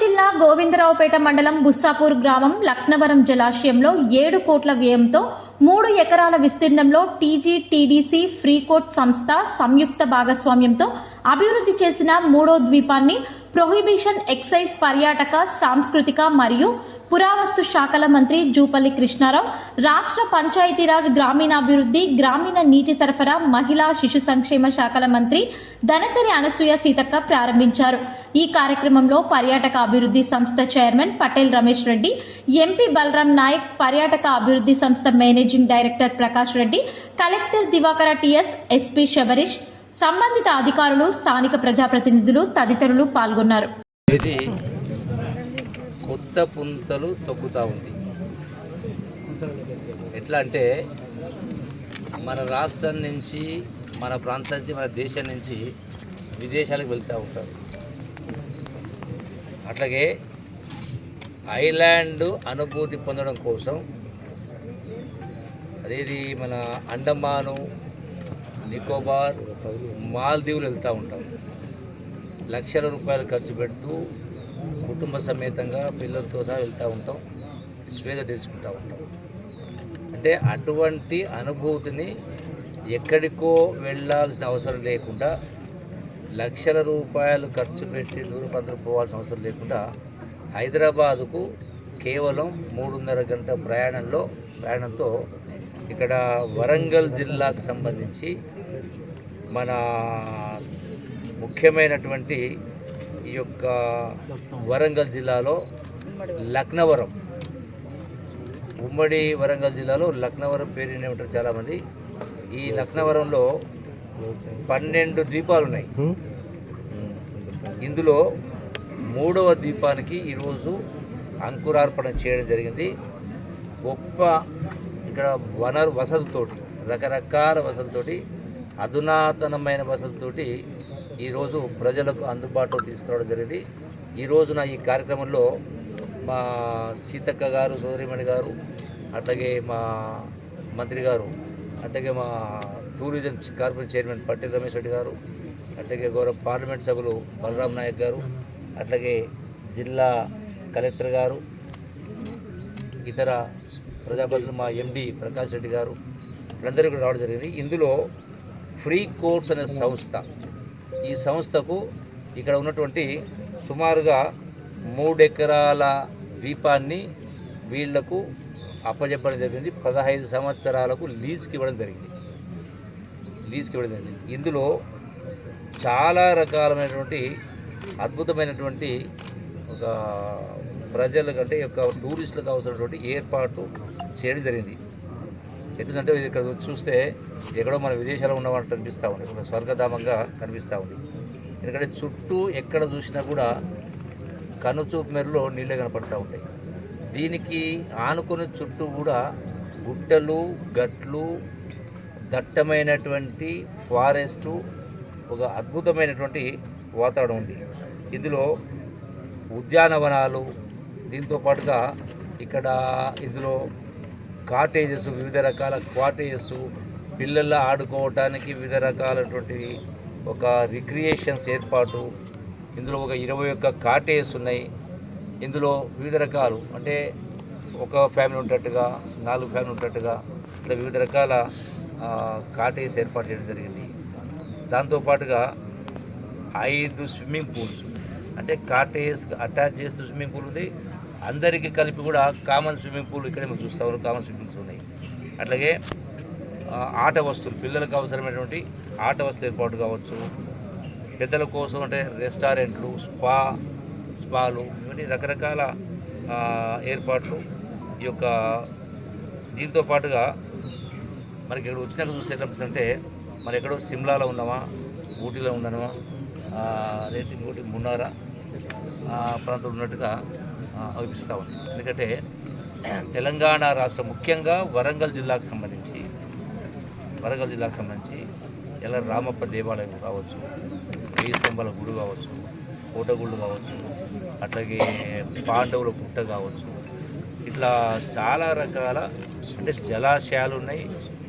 జిల్లా గోవిందరావుపేట మండలం బుస్సాపూర్ గ్రామం లక్నవరం జలాశయంలో ఏడు కోట్ల వ్యయంతో మూడు ఎకరాల విస్తీర్ణంలో టీజీ టీడీసీ ఫ్రీకోట్ సంస్థ సంయుక్త భాగస్వామ్యంతో అభివృద్ధి చేసిన మూడో ద్వీపాన్ని ప్రొహిబిషన్ ఎక్సైజ్ పర్యాటక సాంస్కృతిక మరియు పురావస్తు శాఖల మంత్రి జూపల్లి కృష్ణారావు రాష్ట్ర పంచాయతీరాజ్ గ్రామీణాభివృద్ధి గ్రామీణ నీటి సరఫరా మహిళా శిశు సంక్షేమ శాఖల మంత్రి ధనసరి అనసూయ సీతక్క ప్రారంభించారు. ఈ కార్యక్రమంలో పర్యాటక అభివృద్ధి సంస్థ చైర్మన్ పటేల్ రమేష్ రెడ్డి ఎంపీ బలరాం నాయక్ పర్యాటక అభివృద్ధి సంస్థ managing director Prakash Reddy collector Divakara TS SP Sabarish సంబంధిత అధికారులు స్థానిక ప్రజాప్రతినిధులు తదితరులు పాల్గొన్నారు. ఇది కొత్త పుంతలు తొక్కుతూ ఉంది. ఎట్లా అంటే మన రాష్ట్రం నుంచి మన ప్రాంతం నుంచి మన దేశం నుంచి విదేశాలకు వెళ్తూ ఉంటారు. అట్లాగే ఐలాండ్ అనుభూతి పొందడం కోసం అదేది మన అండమాను నికోబార్ మాల్దీవులు వెళ్తూ ఉంటాం. లక్షల రూపాయలు ఖర్చు పెడుతూ కుటుంబ సమేతంగా పిల్లలతో సహా వెళ్తూ ఉంటాం స్వేద తెచ్చుకుంటూ ఉంటాం. అంటే అటువంటి అనుభూతిని ఎక్కడికో వెళ్ళాల్సిన అవసరం లేకుండా లక్షల రూపాయలు ఖర్చు పెట్టి దూరపంతలు పోవాల్సిన అవసరం లేకుండా హైదరాబాదుకు కేవలం మూడున్నర గంట ప్రయాణంలో ప్రయాణంతో ఇక్కడ వరంగల్ జిల్లాకు సంబంధించి మన ముఖ్యమైనటువంటి ఈ యొక్క వరంగల్ జిల్లాలో లక్నవరం ఉమ్మడి వరంగల్ జిల్లాలో లక్నవరం పేరు ఉంటారు చాలామంది. ఈ లక్నవరంలో పన్నెండు ద్వీపాలు ఉన్నాయి ఇందులో మూడవ ద్వీపానికి ఈరోజు అంకురార్పణ చేయడం జరిగింది. గొప్ప ఇక్కడ వనరు వసతులతోటి రకరకాల వసతులతోటి అధునాతనమైన వసతులతోటి ఈరోజు ప్రజలకు అందుబాటులో తీసుకురావడం జరిగింది. ఈ రోజున ఈ కార్యక్రమంలో మా సీతక్క గారు సోదరిమణి గారు అట్లాగే మా మంత్రి గారు అట్లాగే మా tourism corporation chairman Patel Ramesh Reddy గారు అట్లాగే గౌరవ పార్లమెంట్ సభ్యులు బలరాం నాయక్ గారు అట్లాగే జిల్లా కలెక్టర్ గారు ఇతర ప్రజాప్రతినిధులు మా ఎండి ప్రకాష్ రెడ్డి గారు వీళ్ళందరూ కూడా రావడం జరిగింది. ఇందులో ఫ్రీ కోర్ట్స్ అనే సంస్థ ఈ సంస్థకు ఇక్కడ ఉన్నటువంటి సుమారుగా మూడెకరాల ద్వీపాన్ని వీళ్ళకు అప్పజెప్పడం జరిగింది. పదహైదు సంవత్సరాలకు లీజ్కి ఇవ్వడం జరిగింది. లీజ్కి ఇవ్వడం జరిగింది. ఇందులో చాలా రకాలైనటువంటి అద్భుతమైనటువంటి ఒక ప్రజల కంటే యొక్క టూరిస్టులకు అవసరమైనటువంటి ఏర్పాటు చేయడం జరిగింది. ఎందుకంటే ఇది ఇక్కడ చూస్తే ఎక్కడో మన విదేశాల్లో ఉన్నవాడు కనిపిస్తూ ఉంది. ఒక స్వర్గధామంగా కనిపిస్తూ ఉంది. ఎందుకంటే చుట్టూ ఎక్కడ చూసినా కూడా కనుచూపు మేరలో నీళ్ళే కనపడుతూ ఉంటాయి. దీనికి ఆనుకుని చుట్టూ కూడా గుట్టలు గట్లు దట్టమైనటువంటి ఫారెస్టు ఒక అద్భుతమైనటువంటి వాతావరణం ఉంది. ఇందులో ఉద్యానవనాలు దీంతో పాటుగా ఇక్కడ ఇందులో కాటేజెస్ వివిధ రకాల క్వాటేజెస్ పిల్లల ఆడుకోవటానికి వివిధ రకాలైనటువంటి ఒక రిక్రియేషన్స్ ఏర్పాటు. ఇందులో ఒక ఇరవై ఒక్క కాటేజెస్ ఉన్నాయి. ఇందులో వివిధ రకాలు అంటే ఒక ఫ్యామిలీ ఉంటట్టుగా నాలుగు ఫ్యామిలీ ఉంటట్టుగా ఇట్లా వివిధ రకాల కాటేజ్ ఏర్పాటు చేయడం జరిగింది. దాంతోపాటుగా ఐదు స్విమ్మింగ్ పూల్స్ అంటే కాటేజ్ అటాచ్ చేసిన స్విమ్మింగ్ పూల్ ఉంది. అందరికీ కలిపి కూడా కామన్ స్విమ్మింగ్ పూల్ ఇక్కడే మీరు చూస్తా ఉన్నారు కామన్ స్విమ్మింగ్ పూల్స్ ఉన్నాయి. అట్లాగే ఆట వస్తువులు పిల్లలకు అవసరమైనటువంటి ఆట వస్తువు ఏర్పాటు కావచ్చు. పెద్దల కోసం అంటే రెస్టారెంట్లు స్పా స్పాలు ఇవన్నీ రకరకాల ఏర్పాట్లు ఈ యొక్క దీంతో పాటుగా మనకి ఇక్కడ వచ్చినాక చూస్తే అంటే మరి ఎక్కడో సిమ్లాలో ఉన్నామా ఊటీలో ఉన్నామా ఆ, ఇంకోటి మున్నారా ఆ ప్రాంతంలో ఉన్నట్టుగా ఆ, అనిపిస్తూ ఉంది. ఎందుకంటే తెలంగాణ రాష్ట్రం ముఖ్యంగా వరంగల్ జిల్లాకు సంబంధించి వరంగల్ జిల్లాకు సంబంధించి ఎలా రామప్ప దేవాలయం కావచ్చు వెయ్యి స్తంభాల గుడి కావచ్చు కోటగుళ్ళు కావచ్చు అట్లాగే పాండవుల గుట్ట కావచ్చు. ఇట్లా చాలా రకాల అంటే జలాశయాలు ఉన్నాయి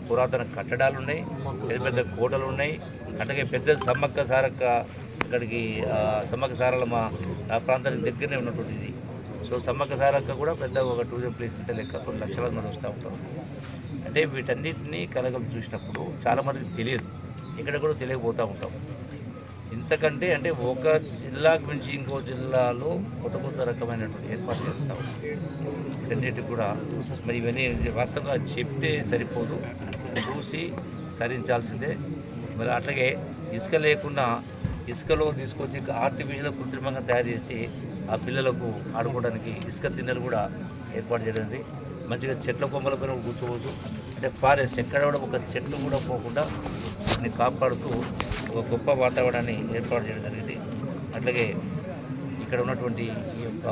పురాతన కట్టడాలు ఉన్నాయి పెద్ద పెద్ద కోటలు ఉన్నాయి అట్లాగే పెద్ద సమ్మక్క సారక్క ఇక్కడికి సమ్మక్క సారల మా ఆ ప్రాంతానికి దగ్గరనే ఉన్నటువంటిది సో సమ్మక్క సారక్క కూడా పెద్ద ఒక టూరిజం ప్లేస్ అంటే లెక్క కొన్ని లక్షల మంది వస్తూ ఉంటాం అంటే వీటన్నిటిని కలగలు చూసినప్పుడు చాలామందికి తెలియదు. ఇక్కడ కూడా తెలియకపోతూ ఉంటాం. ఇంతకంటే అంటే ఒక జిల్లాకు మించి ఇంకో జిల్లాలో కొత్త కొత్త రకమైనటువంటి ఏర్పాటు చేస్తాం. ఉన్నాం కూడా మరి ఇవన్నీ వాస్తవంగా చెప్తే సరిపోదు. చూసి తరించాల్సిందే. మరి అట్లాగే ఇసుక లేకుండా ఇసుకలో తీసుకొచ్చి ఆర్టిఫిషియల్ కృత్రిమంగా తయారు చేసి ఆ పిల్లలకు ఆడుకోవడానికి ఇసుక తిన్నెలు కూడా ఏర్పాటు చేయడానికి మంచిగా చెట్ల కొమ్మల పైన కూర్చోవచ్చు. అంటే ఫారెస్ట్ ఎక్కడ కూడా ఒక చెట్టు కూడా పోకుండా దాన్ని కాపాడుతూ ఒక గొప్ప వాతావరణాన్ని ఏర్పాటు చేయడం జరిగింది. అట్లాగే ఇక్కడ ఉన్నటువంటి ఈ యొక్క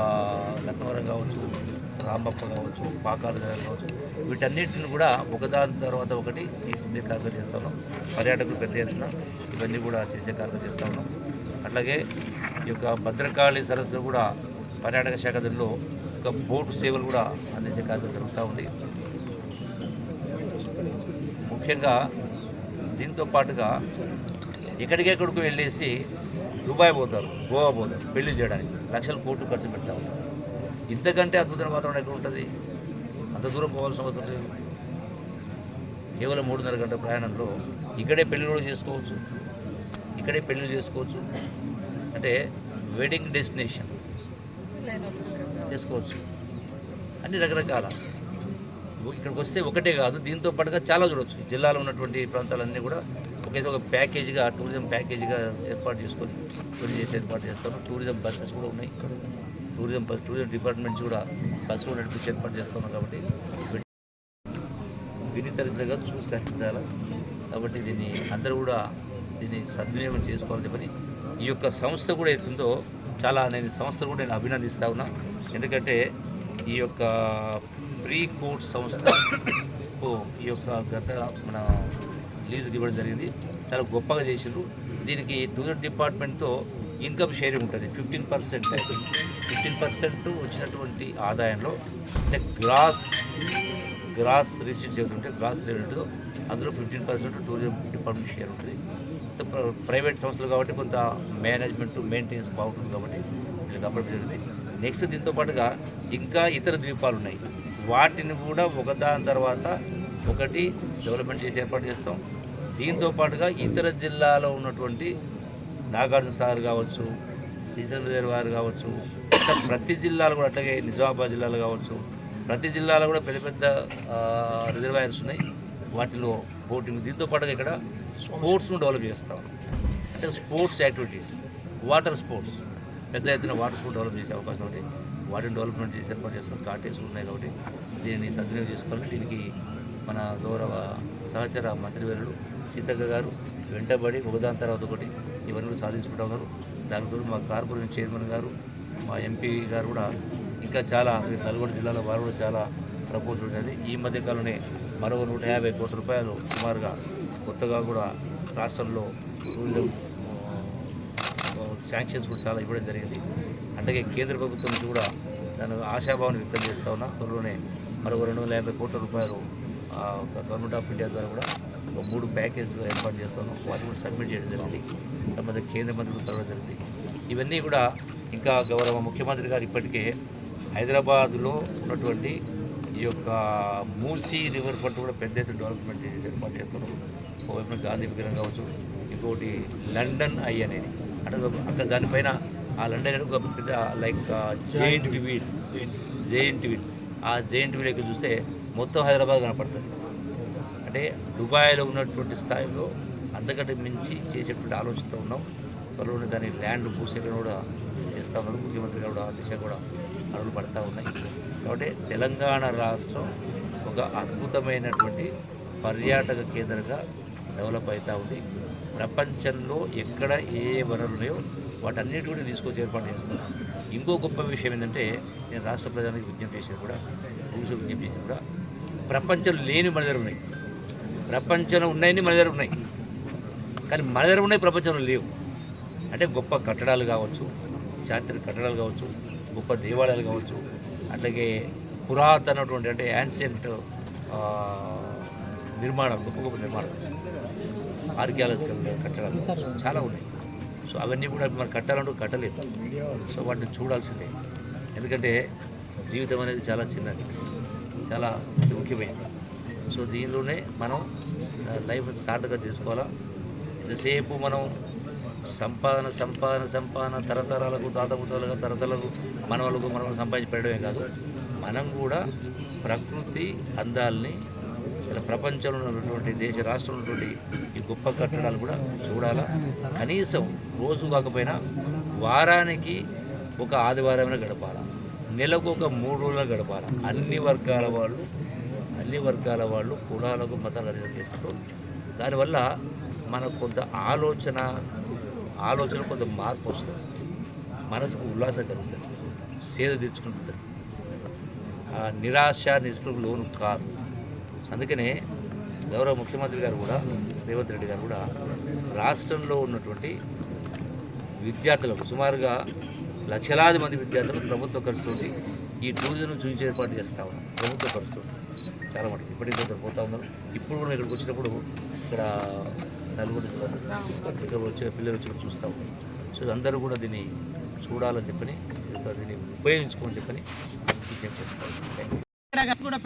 లక్నవరం కావచ్చు రాంబప్ప కావచ్చు పాకాలు కావచ్చు వీటన్నిటిని కూడా ఒకదాని తర్వాత ఒకటి తీర్చిదిద్దే కార్యక్రమం చేస్తా ఉన్నాం. పర్యాటకులు పెద్ద ఎత్తున ఇవన్నీ కూడా చేసే కార్యక్రమం చేస్తా ఉన్నాం. అట్లాగే ఈ యొక్క భద్రకాళి సరస్సులో కూడా పర్యాటక శాఖ దీనిలో ఒక బోటు సేవలు కూడా అందించే కార్యక్రమం జరుగుతూ ఉంది. ముఖ్యంగా దీంతో పాటుగా ఎక్కడికెక్కడికి వెళ్ళేసి దుబాయ్ పోతారు గోవా పోతారు పెళ్ళి చేయడానికి. లక్షల కోట్లు ఖర్చు పెడతా ఉంటారు. ఇంతకంటే అద్భుతమైన వాతావరణం ఎక్కడ ఉంటుంది అంత దూరం పోవాల్సిన అవసరం లేదు. కేవలం మూడున్నర గంటల ప్రయాణంలో ఇక్కడే పెళ్ళి కూడా చేసుకోవచ్చు. ఇక్కడే పెళ్ళి చేసుకోవచ్చు. అంటే వెడ్డింగ్ డెస్టినేషన్ చేసుకోవచ్చు. అన్ని రకరకాల ఇక్కడికి వస్తే ఒకటే కాదు దీంతో పాటుగా చాలా చూడవచ్చు జిల్లాలో ఉన్నటువంటి ప్రాంతాలన్నీ కూడా ఒకేసారి ఒక ప్యాకేజీగా టూరిజం ప్యాకేజీగా ఏర్పాటు చేసుకొని టూరిజం చేసి ఏర్పాటు చేస్తాను టూరిజం బస్సెస్ కూడా ఉన్నాయి. టూరిజం బస్ టూరిజం డిపార్ట్మెంట్స్ కూడా బస్సు కూడా నడిపించి ఏర్పాటు చేస్తున్నాం కాబట్టి వినితరించగా చూసి తగ్గించాలి కాబట్టి దీన్ని అందరూ కూడా దీన్ని సద్వినియోగం చేసుకోవాలని చెప్పని ఈ యొక్క సంస్థ కూడా ఎత్తుందో చాలా నేను ఈ సంస్థ కూడా నేను అభినందిస్తా ఉన్నా. ఎందుకంటే ఈ యొక్క ప్రీ కోర్ట్ సంస్థ ఈ యొక్క గత మన లీజుకి ఇవ్వడం జరిగింది. చాలా గొప్పగా చేసిండ్రు. దీనికి టూరిజం డిపార్ట్మెంట్తో ఇన్కమ్ షేరింగ్ ఉంటుంది. ఫిఫ్టీన్ పర్సెంట్ ఫిఫ్టీన్ పర్సెంట్ వచ్చినటువంటి ఆదాయంలో అంటే గ్రాస్ గ్రాస్ రిసీట్స్ ఏదైతే గ్రాస్ రెవెన్యూతో అందులో fifteen percent tourism department share ఉంటుంది. ప్రైవేట్ సంస్థలు కాబట్టి కొంత మేనేజ్మెంట్ మెయింటెనెన్స్ బాగుంటుంది కాబట్టి వీళ్ళకి అప్పటి జరిగింది నెక్స్ట్ దీంతో పాటుగా ఇంకా ఇతర ద్వీపాలు ఉన్నాయి. వాటిని కూడా ఒకదాని తర్వాత ఒకటి డెవలప్మెంట్ చేసి ఏర్పాటు చేస్తాం. దీంతో పాటుగా ఇతర జిల్లాలో ఉన్నటువంటి నాగార్జున సార్ కావచ్చు శ్రీశైలం వారు కావచ్చు ప్రతి జిల్లాలో కూడా అట్లాగే నిజామాబాద్ జిల్లాలో కావచ్చు. ప్రతి జిల్లాలో కూడా పెద్ద పెద్ద రిజర్వాయర్స్ ఉన్నాయి. వాటిలో బోటింగ్ దీంతో పాటుగా ఇక్కడ స్పోర్ట్స్ను డెవలప్ చేస్తాం. అంటే స్పోర్ట్స్ యాక్టివిటీస్ వాటర్ స్పోర్ట్స్. పెద్ద ఎత్తున వాటర్ స్కూల్ డెవలప్ చేసే అవకాశం ఉంది వాటిని డెవలప్మెంట్ చేసి ఏర్పాటు చేసుకుని కాటేజ్ ఉన్నాయి కాబట్టి దీనిని సద్వినియోగం చేసుకోవాలని దీనికి మన గౌరవ సహచర మంత్రివర్యులు సీతక్క గారు వెంటబడి ఒకదాని తర్వాత ఒకటి ఇవన్నీ కూడా సాధించుకుంటా ఉన్నారు. దానితో మా కార్పొరేషన్ చైర్మన్ గారు మా ఎంపీ గారు కూడా ఇంకా చాలా నల్గొండ జిల్లాలో వారు కూడా చాలా ప్రపోజల్ ఉంటుంది ఈ మధ్యకాలంలోనే మరో నూట యాభై కోట్ల రూపాయలు సుమారుగా కొత్తగా కూడా రాష్ట్రంలో టూరిజం శాంక్షన్స్ కూడా చాలా ఇవ్వడం జరిగింది. అలాగే కేంద్ర ప్రభుత్వం నుంచి కూడా నేను ఆశాభావాన్ని వ్యక్తం చేస్తా ఉన్నా. త్వరలోనే మరొక రెండు వందల యాభై కోట్ల రూపాయలు ఒక గవర్నమెంట్ ఆఫ్ ఇండియా ద్వారా కూడా ఒక మూడు ప్యాకేజ్గా ఏర్పాటు చేస్తాను. వాటి కూడా సబ్మిట్ చేయడం జరిగింది. సంబంధిత కేంద్ర మంత్రులు కలవడం జరిగింది. ఇవన్నీ కూడా ఇంకా గౌరవ ముఖ్యమంత్రి గారు ఇప్పటికే హైదరాబాద్లో ఉన్నటువంటి ఈ యొక్క మూసీ రివర్ ఫ్రంట్ కూడా పెద్ద ఎత్తున డెవలప్మెంట్ ఏర్పాటు చేస్తున్నారు. ఒకవైపున గాంధీ విగ్రహం కావచ్చు ఇంకోటి లండన్ ఐ అనేది. అక్కడ దానిపైన ఆ లండన్ ఒక పెద్ద like giant wheel giant wheel. ఆ జైంట్ వీల్ ఎక్కడ చూస్తే మొత్తం హైదరాబాద్ కనపడుతుంది. అంటే దుబాయ్లో ఉన్నటువంటి స్థాయిలో అంతకంటే మించి చేసేటువంటి ఆలోచనతో ఉన్నాం. త్వరలోనే దాని ల్యాండ్ భూసేకరణ కూడా చేస్తూ ఉన్నారు. ముఖ్యమంత్రి గారు కూడా ఆ దిశ కూడా అడుగులు పడతా ఉన్నాయి. కాబట్టి తెలంగాణ రాష్ట్రం ఒక అద్భుతమైనటువంటి పర్యాటక కేంద్రంగా డెవలప్ అవుతూ ఉంది. ప్రపంచంలో ఎక్కడ ఏ వనరులు ఉన్నాయో వాటన్నిటి కూడా తీసుకొచ్చి ఏర్పాటు చేస్తున్నాను ఇంకో గొప్ప విషయం ఏంటంటే నేను రాష్ట్ర ప్రజానికి విజ్ఞప్తి చేసేది కూడా భూష విజ్ఞప్తి చేసేది కూడా ప్రపంచంలో లేని మన దగ్గర ఉన్నాయి. ప్రపంచంలో ఉన్నాయని మన దగ్గర ఉన్నాయి. కానీ మన దగ్గర ఉన్నాయి ప్రపంచంలో లేవు. అంటే గొప్ప కట్టడాలు కావచ్చు చారిత్రక కట్టడాలు కావచ్చు గొప్ప దేవాలయాలు కావచ్చు అట్లాగే పురాతనటువంటి అంటే యాన్సియంట్ నిర్మాణం గొప్ప గొప్ప నిర్మాణం. ఆర్కియాలజికల్ కట్టడాలు చాలా ఉన్నాయి. సో అవన్నీ కూడా మనం కట్టాలంటూ కట్టలేదు. సో వాటిని చూడాల్సిందే. ఎందుకంటే జీవితం అనేది చాలా చిన్నది. చాలా ముఖ్యమైనది. సో దీనిలోనే మనం లైఫ్ సార్థకం చేసుకోవాలా? ఎంతసేపు మనం సంపాదన సంపాదన సంపాదన తరతరాలకు తాతపుతాలుగా తరతరాలకు మనవలకు మనం సంపాదించి పెట్టడమే కాదు మనం కూడా ప్రకృతి అందాలని ఇక్కడ ప్రపంచంలో ఉన్నటువంటి దేశ రాష్ట్రంలో ఉన్నటువంటి ఈ గొప్ప కట్టడాలు కూడా చూడాలా? కనీసం రోజు కాకపోయినా వారానికి ఒక ఆదివారమైనా గడపాల? నెలకు ఒక మూడు రోజులు గడపాల? అన్ని వర్గాల వాళ్ళు అన్ని వర్గాల వాళ్ళు కులాలకు మతాలకు అధికారం చేస్తున్నారు దానివల్ల మనకు కొంత ఆలోచన ఆలోచన కొంత మార్పు వస్తుంది. మనసుకు ఉల్లాసం కలుగుతుంది. సేద తెచ్చుకుంటుంది ఆ నిరాశ నిస్పృహకు లోను కాదు. అందుకనే గౌరవ ముఖ్యమంత్రి గారు కూడా రేవంత్ రెడ్డి గారు కూడా రాష్ట్రంలో ఉన్నటువంటి విద్యార్థులకు సుమారుగా లక్షలాది మంది విద్యార్థులకు ప్రభుత్వ ఖర్చుతోటి ఈ టూరిజం చూపించే ఏర్పాటు చేస్తా ఉన్నాం. ప్రభుత్వ ఖర్చుతోటి. చాలా మటుకు ఇప్పటికీ కొందరు పోతా ఉన్నారు. ఇప్పుడు కూడా ఇక్కడికి వచ్చినప్పుడు ఇక్కడ నలుగురు ఇక్కడ వచ్చే పిల్లలు వచ్చినప్పుడు చూస్తూ ఉన్నాం. సో అందరూ కూడా దీన్ని చూడాలని చెప్పని దీన్ని ఉపయోగించుకోమని చెప్పని విజ్ఞప్తి చేస్తాం అక్కడ కూడా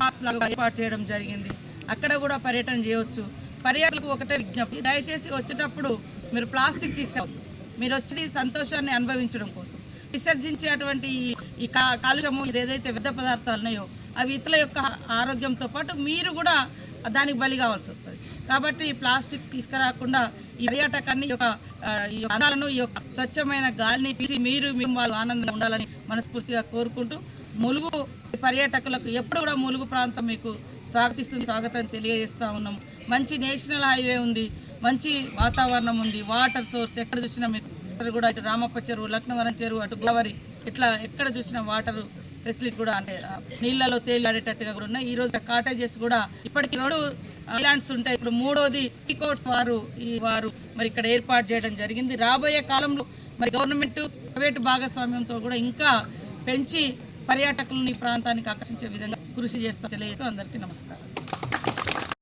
పార్క్స్ లాగా ఏర్పాటు చేయడం జరిగింది. అక్కడ కూడా పర్యటన చేయవచ్చు. పర్యాటకులకు ఒకటే విజ్ఞప్తి దయచేసి వచ్చేటప్పుడు మీరు ప్లాస్టిక్ తీసుకెళ్ళవద్దు మీరు వచ్చి సంతోషాన్ని అనుభవించడం కోసం. విసర్జించేటువంటి ఈ- ఈ కా- కాలుష్యము ఏదైతే వ్యర్థ పదార్థాలు ఉన్నాయో అవి ఇతరుల యొక్క ఆరోగ్యంతో పాటు మీరు కూడా దానికి బలి కావాల్సి వస్తుంది. కాబట్టి ఈ ప్లాస్టిక్ తీసుకురాకుండా ఈ పర్యాటకాన్ని ఈ యొక్క ఈ యొక్క అందాలను ఈ యొక్క స్వచ్ఛమైన గాలిని పీల్చి మీరు మేము వాళ్ళు ఆనందంగా ఉండాలని మనస్ఫూర్తిగా కోరుకుంటూ ములుగు పర్యాటకులకు ఎప్పుడు కూడా ములుగు ప్రాంతం మీకు స్వాగతిస్తుంది స్వాగతం తెలియజేస్తూ ఉన్నాం. మంచి నేషనల్ హైవే ఉంది మంచి వాతావరణం ఉంది వాటర్ సోర్స్ ఎక్కడ చూసినా మీకు కూడా ఇటు రామప్ప చెరువు లక్నవరం చెరువు అటు గోదావరి ఇట్లా ఎక్కడ చూసినా వాటర్ ఫెసిలిటీ కూడా అంటే ఆ, నీళ్ళలో తేలియాడేటట్టుగా కూడా ఉన్నాయి. ఈ రోజు కాటేజెస్ కూడా ఇప్పటికి రెండు ఐలాండ్స్ ఉంటాయి. ఇప్పుడు మూడోది కోట్స్ వారు ఈ వారు మరి ఇక్కడ ఏర్పాటు చేయడం జరిగింది. రాబోయే కాలంలో మరి గవర్నమెంట్ ప్రైవేట్ భాగస్వామ్యంతో కూడా ఇంకా పెంచి పర్యాటకులను ఈ ప్రాంతానికి ఆకర్షించే విధంగా కృషి చేస్తా తెలియజేస్తూ అందరికీ నమస్కారం.